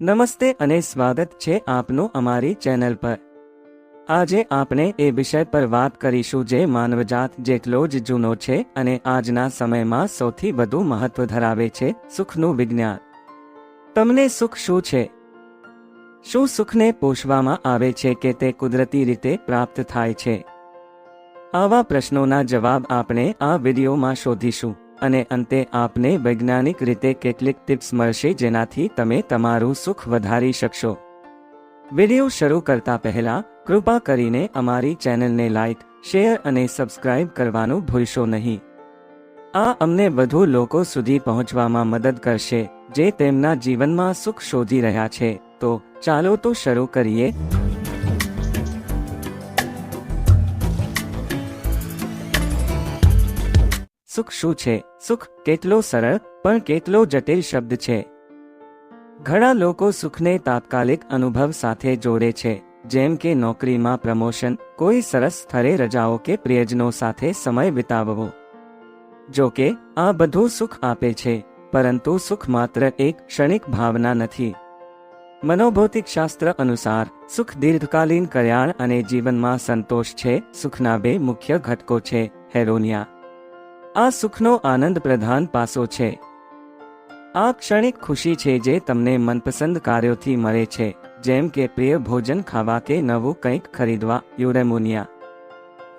નમસ્તે અને સ્વાગત છે આપનું અમારી ચેનલ પર. આજે આપણે એ વિષય પર વાત કરીશું જે માનવજાત જેટલો જ જૂનો છે અને આજના સમયમાં સૌથી વધુ મહત્વ ધરાવે છે સુખનું વિજ્ઞાન. તમને સુખ શું છે? શું સુખને પોષવામાં આવે છે કે તે કુદરતી રીતે પ્રાપ્ત થાય છે? આવા પ્રશ્નોના જવાબ આપણે આ વિડીયોમાં શોધીશું. અને અંતે આપને વૈજ્ઞાનિક રીતે કેટલીક ટિપ્સ મળશે જેનાથી તમે તમારું સુખ વધારી શકશો. વીડિયો શરૂ કરતા પહેલા કૃપા કરીને અમારી ચેનલને લાઇક શેર અને સબસ્ક્રાઇબ કરવાનું ભૂલશો નહીં. આ અમને વધુ લોકો સુધી પહોંચવામાં મદદ કરશે, જે તેમના જીવનમાં સુખ શોધી રહ્યા છે. તો ચાલો તો શરૂ કરીએ. સુખ શું છે? સુખ કેટલો સરળ, પણ કેટલો જટિલ શબ્દ છે. ઘણા લોકો સુખને તાત્કાલિક અનુભવ સાથે જોડે છે, જેમ કે નોકરીમાં પ્રમોશન, કોઈ સરસ સ્થળે રજાઓ કે પ્રિયજનો સાથે સમય વિતાવવો. જો કે, આ બધું સુખ આપે છે, પરંતુ સુખ માત્ર એક ક્ષણિક ભાવના નથી. મનોભૌતિક શાસ્ત્ર અનુસાર, સુખ દીર્ઘકાલીન કલ્યાણ અને જીવનમાં સંતોષ છે, સુખના બે મુખ્ય ઘટકો છે, હેરોનિયા. આ સુખનો આનંદ પ્રધાન પાસો છે. આ ક્ષણિક ખુશી છે જે તમને મનપસંદ કાર્યોથી મળે છે, જેમ કે પ્રિય ભોજન ખાવા કે નવું કંઈક ખરીદવા, યુરેમોનિયા.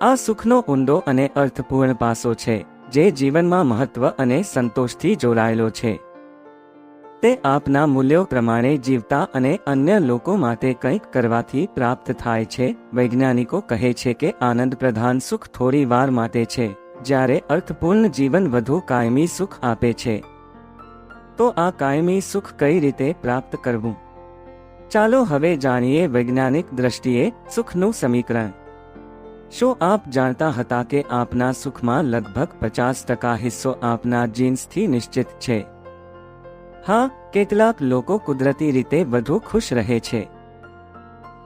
આ સુખનો ઊંડો અને અર્થપૂર્ણ પાસો છે, જે જીવનમાં મહત્વ અને સંતોષથી જોડાયેલો છે. તે આપના મૂલ્યો પ્રમાણે જીવતા અને અન્ય લોકો માટે કંઈક કરવાથી પ્રાપ્ત થાય છે, વૈજ્ઞાનિકો કહે છે કે આનંદ પ્રધાન સુખ થોડી વાર માટે છે. જ્યારે અર્થપૂર્ણ જીવન વધુ કાયમી સુખ આપે છે, તો આ કાયમી સુખ કઈ રીતે પ્રાપ્ત કરવું? ચાલો હવે જાણીએ વૈજ્ઞાનિક દ્રષ્ટિએ સુખનું સમીકરણ. શું આપ જાણતા હતા કે આપના સુખમાં લગભગ પચાસ ટકા હિસ્સો આપના જીન્સથી નિશ્ચિત છે? હા, કેટલાક લોકો કુદરતી રીતે વધુ ખુશ રહે છે.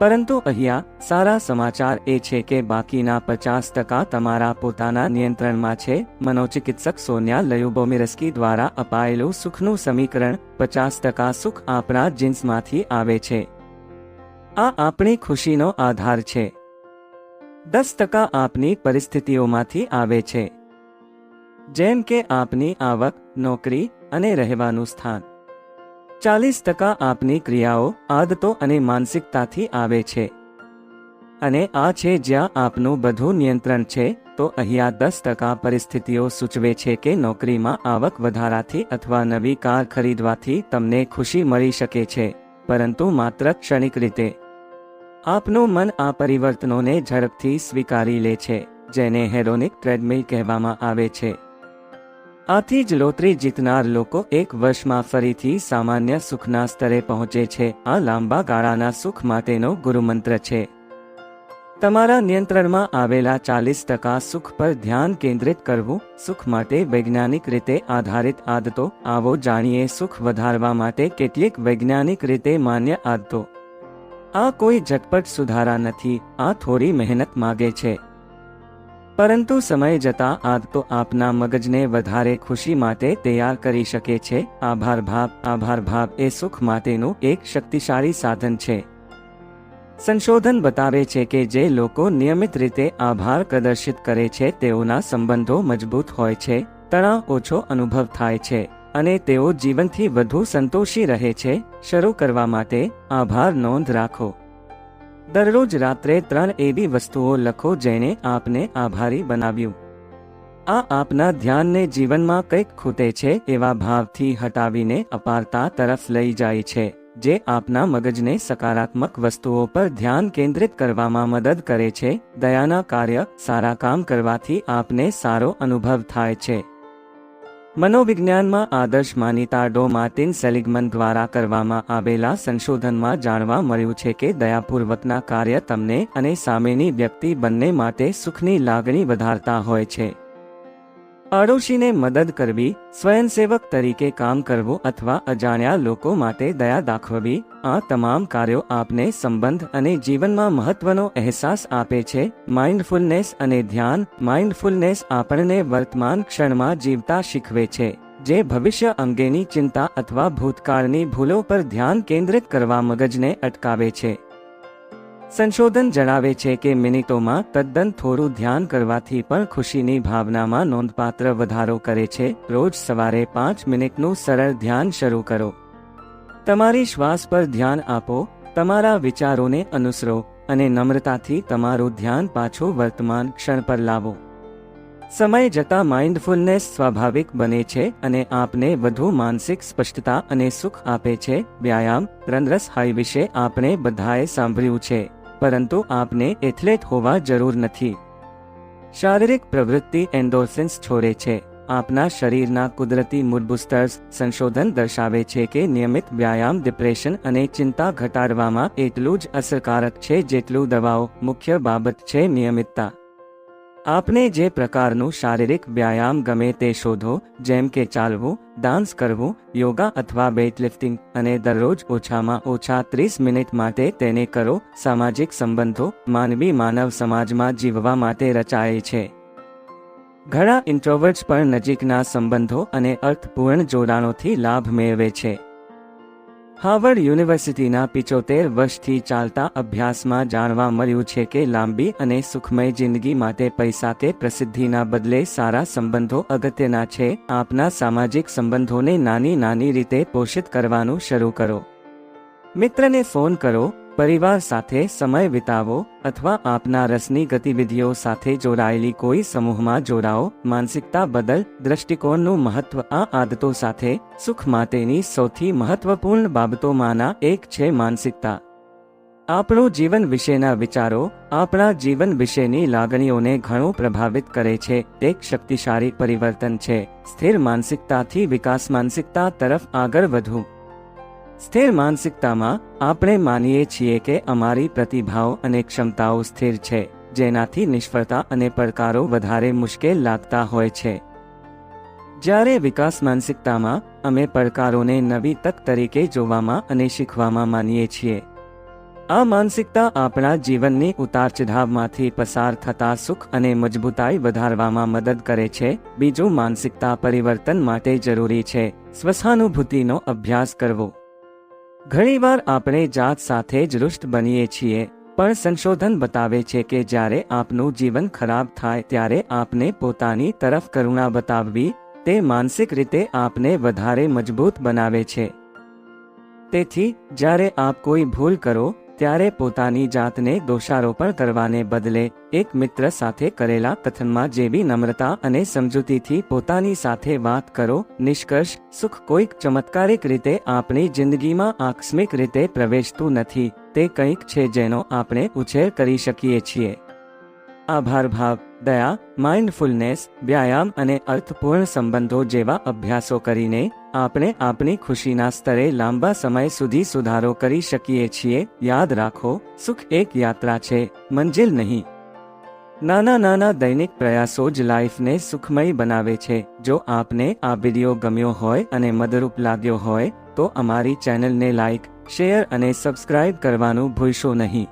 પરંતુ અહીંયા સારા સમાચાર એ છે કે બાકીના પચાસ ટકા તમારા પોતાના નિયંત્રણમાં છે. મનોચિકિત્સક સોનિયા લયુબોમિરસ્કી દ્વારા અપાયેલું સુખનું સમીકરણ પચાસ ટકા સુખ આપણા જીન્સમાંથી આવે છે. આ આપણી ખુશીનો આધાર છે. દસ ટકા આપની પરિસ્થિતિઓમાંથી આવે છે. જેમ કે આપની આવક, નોકરી અને રહેવાનું સ્થાન. ચાલીસ ટકા આપની ક્રિયાઓ, આદતો અને માનસિકતાથી આવે છે. અને આ છે જ્યાં આપનું બધું નિયંત્રણ છે, તો અહીંયા દસ ટકા પરિસ્થિતિઓ સૂચવે છે કે નોકરીમાં આવક વધારાથી અથવા નવી કાર ખરીદવાથી તમને ખુશી મળી શકે છે, પરંતુ માત્ર ક્ષણિક રીતે. આપનું મન આ પરિવર્તનોને ઝડપથી સ્વીકારી લે છે, જેને હેરોનિક ટ્રેડમિલ કહેવામાં આવે છે. આથી જ લોટરી જીતનાર લોકો એક વર્ષમાં ફરીથી સામાન્ય સુખના સ્તરે પહોંચે છે. આ લાંબા ગાળાના સુખ માટેનો ગુરુમંત્ર છે. તમારા નિયંત્રણમાં આવેલા ચાલીસ ટકા સુખ પર ધ્યાન કેન્દ્રિત કરવું, સુખ માટે વૈજ્ઞાનિક રીતે આધારિત આદતો, આવો જાણીએ સુખ વધારવા માટે કેટલીક વૈજ્ઞાનિક રીતે માન્ય આદતો. આ કોઈ ઝટપટ સુધારા નથી, આ થોડી મહેનત માગે છે. પરંતુ સમય જતા આદતો આપના મગજને વધારે ખુશી માટે તૈયાર કરી શકે છે. આભાર ભાવ આભાર ભાવ એ સુખ માટેનું એક શક્તિશાળી સાધન છે. સંશોધન બતાવે છે કે જે લોકો નિયમિત રીતે આભાર પ્રદર્શિત કરે છે તેઓના સંબંધો મજબૂત હોય છે, તણાવ ઓછો અનુભવ થાય છે અને તેઓ જીવનથી વધુ સંતોષી રહે છે. શરૂ કરવા માટે આભાર નોંધ રાખો. દરરોજ રાત્રે ત્રણ એવી વસ્તુઓ લખો જેને આપને આભારી બનાવ્યું. આ આપના ધ્યાનને જીવનમાં કંઈક ખૂટે છે એવા ભાવથી હટાવીને અપારતા તરફ લઈ જાય છે, જે આપના મગજને સકારાત્મક વસ્તુઓ પર ધ્યાન કેન્દ્રિત કરવામાં મદદ કરે છે. દયાના કાર્ય, સારા કામ કરવાથી આપને સારો અનુભવ થાય છે. મનોવિજ્ઞાનમાં આદર્શ માનીતા ડો માર્ટિન સેલિગમન દ્વારા કરવામાં આવેલા સંશોધનમાં જાણવા મળ્યું છે કે દયાપૂર્વકના કાર્ય તમને અને સામેની વ્યક્તિ બંને માટે સુખની લાગણી વધારતા હોય છે. પાડોશીને મદદ કરવી, સ્વયંસેવક તરીકે કામ કરવું અથવા અજાણ્યા લોકો માટે દયા દાખવવી, આ તમામ કાર્યો આપને સંબંધ અને જીવનમાં મહત્વનો અહેસાસ આપે છે. માઇન્ડફુલનેસ અને ધ્યાન માઇન્ડફુલનેસ આપણને વર્તમાન ક્ષણમાં જીવતા શીખવે છે, જે ભવિષ્ય અંગેની ચિંતા અથવા ભૂતકાળની ભૂલો પર ધ્યાન કેન્દ્રિત કરવા મગજને અટકાવે છે. સંશોધન જણાવે છે કે મિનિટોમાં તદ્દન થોડું ધ્યાન કરવાથી પણ ખુશીની ભાવનામાં નોંધપાત્ર વધારો કરે છે. રોજ સવારે પાંચ મિનિટનું સરળ ધ્યાન શરૂ કરો. તમારી શ્વાસ પર ધ્યાન આપો, તમારા વિચારોને અનુસરો અને નમ્રતાથી તમારું ધ્યાન પાછું વર્તમાન ક્ષણ પર લાવો. સમય જતા માઇન્ડફુલનેસ સ્વાભાવિક બને છે અને આપને વધુ માનસિક સ્પષ્ટતા અને સુખ આપે છે. વ્યાયામ, રનરસ હાઈ વિશે આપણે બધાએ સાંભળ્યું છે. પરંતુ આપને એથ્લેટ હોવા જરૂર નથી. શારીરિક પ્રવૃત્તિ એન્ડોર્સિન્સ છોડે છે. આપના શરીરના કુદરતી મુડબુસ્ટર્સ સંશોધન દર્શાવે છે કે નિયમિત વ્યાયામ, ડિપ્રેશન અને ચિંતા ઘટાડવામાં એટલું જ અસરકારક છે જેટલું દવાઓ મુખ્ય બાબત છે નિયમિતતા. આપને જે પ્રકારનું શારીરિક વ્યાયામ ગમે તે શોધો, જેમ કે ચાલવું, ડાન્સ કરવું, યોગા અથવા વેઇટલિફ્ટિંગ અને દરરોજ ઓછામાં ઓછા ત્રીસ મિનિટ માટે તેને કરો. સામાજિક સંબંધો, માનવી માનવ સમાજમાં જીવવા માટે રચાય છે. ઘણા ઇન્ટ્રોવર્ટ્સ પણ નજીકના સંબંધો અને અર્થપૂર્ણ જોડાણોથી લાભ મેળવે છે. હાર્વર્ડ યુનિવર્સિટીના પિચોતેર વર્ષથી ચાલતા અભ્યાસમાં જાણવા મળ્યું છે કે લાંબી અને સુખમય જિંદગી માટે પૈસા કે પ્રસિદ્ધિના બદલે સારા સંબંધો અગત્યના છે. આપના સામાજિક સંબંધોને નાની નાની રીતે પોષિત કરવાનું શરૂ કરો. મિત્રને ફોન કરો પરિવાર સાથે સમય વિતાવો અથવા આપના રસની ગતિવિધિઓ સાથે જોડાયેલી કોઈ સમૂહમાં જોડાઓ. માનસિકતા બદલ દ્રષ્ટિકોણનું મહત્વ આ આદતો સાથે સુખ માટેની સૌથી મહત્વપૂર્ણ બાબતોમાંના એક છે માનસિકતા. આપણું જીવન વિશેના વિચારો આપણા જીવન વિશેની લાગણીઓને ઘણું પ્રભાવિત કરે છે. એક શક્તિશાળી પરિવર્તન છે. સ્થિર માનસિકતાથી વિકાસ માનસિકતા તરફ આગળ વધવું. સ્થિર માનસિકતામાં આપણે માનીએ છીએ કે અમારી પ્રતિભાઓ અને ક્ષમતાઓ સ્થિર છે, જેનાથી નિષ્ફળતા અને પડકારો વધારે મુશ્કેલ લાગતા હોય છે. જ્યારે વિકાસ માનસિકતામાં અમે પડકારોને નવી તક તરીકે જોવામાં અને શીખવામાં માનીએ છીએ. આ માનસિકતા આપણા જીવનની ઉતાર ચઢાવમાંથી પસાર થતા સુખ અને મજબૂતાઈ વધારવામાં મદદ કરે છે, બીજું માનસિકતા પરિવર્તન માટે જરૂરી છે. સ્વસાનુભૂતિનો અભ્યાસ કરવો. ઘણીવાર આપણે જાત સાથે જ રુષ્ટ બનીએ છીએ, પણ સંશોધન બતાવે છે કે જ્યારે આપનું જીવન ખરાબ થાય ત્યારે આપને પોતાની તરફ કરુણા બતાવવી, તે માનસિક રીતે આપને વધારે મજબૂત બનાવે છે. તેથી, જ્યારે આપ કોઈ ભૂલ કરો ત્યારે પોતાની જાતને દોષારોપણ કરવાને બદલે એક મિત્ર સાથે કરેલા કથનમાં જેવી નમ્રતા અને સમજૂતીથી પોતાની સાથે વાત કરો, નિષ્કર્ષ, સુખ કોઈક ચમત્કારિક રીતે આપણી જિંદગીમાં આકસ્મિક રીતે પ્રવેશતું નથી, તે કંઈક છે જેનો આપણે ઉછેર કરી શકીએ છીએ. આભાર ભાવ, દયા માઇન્ડફુલનેસ વ્યાયામ અને અર્થપૂર્ણ સંબંધો જેવા અભ્યાસો કરીને આપણે આપણી ખુશીના સ્તરે લાંબા સમય સુધી સુધારો કરી શકીએ છીએ. યાદ રાખો, સુખ એક યાત્રા છે, મંજિલ નહીં. નાના નાના દૈનિક પ્રયાસો જ લાઈફને સુખમય બનાવે છે. જો આપને આ વીડિયો ગમ્યો હોય અને મદરૂપ લાગ્યો હોય, તો અમારી ચેનલને લાઈક, શેર અને સબસ્ક્રાઇબ કરવાનું ભૂલશો નહીં.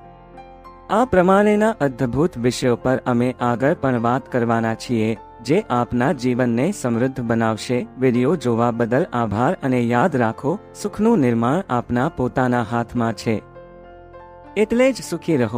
આ પ્રમાણેના અદ્ભુત વિષયો પર અમે આગળ પણ વાત કરવાના છીએ. જે આપના જીવનને સમૃદ્ધ બનાવશે. વીડિયો જોવા બદલ આભાર અને યાદ રાખો, સુખનું નિર્માણ આપના પોતાના હાથમાં છે. એટલે જ સુખી રહો.